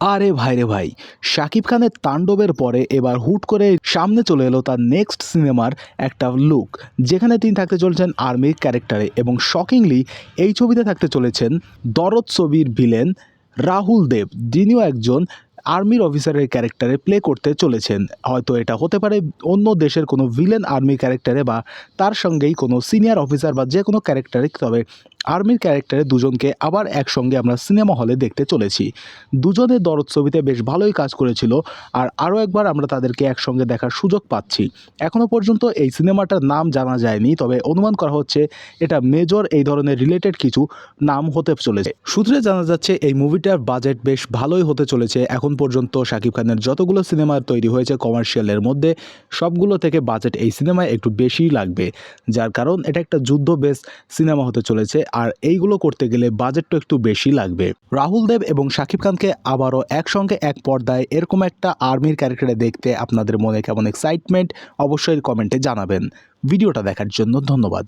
আরে ভাই রে ভাই, শাকিব খানের তাণ্ডবের পরে এবার হুট করে সামনে চলে এলো তার নেক্সট সিনেমার একটা লুক যেখানে তিনি থাকতে চলেছেন আর্মির ক্যারেক্টারে এবং শকিংলি এই ছবিতে থাকতে চলেছেন দরদ ছবির ভিলেন রাহুল দেব, যিনিও একজন আর্মির অফিসারের ক্যারেক্টারে প্লে করতে চলেছেন। হয়তো এটা হতে পারে অন্য দেশের কোনো ভিলেন আর্মি ক্যারেক্টারে বা তার সঙ্গেই কোনো সিনিয়র অফিসার বা যে কোনো ক্যারেক্টারে, তবে আর্মির ক্যারেক্টারে দুজনকে আবার একসঙ্গে আমরা সিনেমা হলে দেখতে চলেছি। দুজনের দরদ ছবিতে বেশ ভালোই কাজ করেছিল আর আরও একবার আমরা তাদেরকে একসঙ্গে দেখার সুযোগ পাচ্ছি। এখনও পর্যন্ত এই সিনেমাটার নাম জানা যায়নি, তবে অনুমান করা হচ্ছে এটা মেজর এই ধরনের রিলেটেড কিছু নাম হতে চলেছে। সূত্রে জানা যাচ্ছে এই মুভিটার বাজেট বেশ ভালোই হতে চলেছে। এখন পর্যন্ত শাকিব খানের যতগুলো সিনেমা তৈরি হয়েছে কমার্শিয়ালের মধ্যে, সবগুলো থেকে বাজেট এই সিনেমায় একটু বেশিই লাগবে। যার কারণ এটা একটা যুদ্ধ বেস সিনেমা হতে চলেছে, আর এইগুলো করতে গেলে বাজেটটা একটু বেশি লাগবে। রাহুল দেব এবং শাকিব খানকে আবারও একসঙ্গে এক পর্দায় এরকম একটা আর্মির ক্যারেক্টারে দেখতে আপনাদের মনে কেমন এক্সাইটমেন্ট অবশ্যই কমেন্টে জানাবেন। ভিডিওটা দেখার জন্য ধন্যবাদ।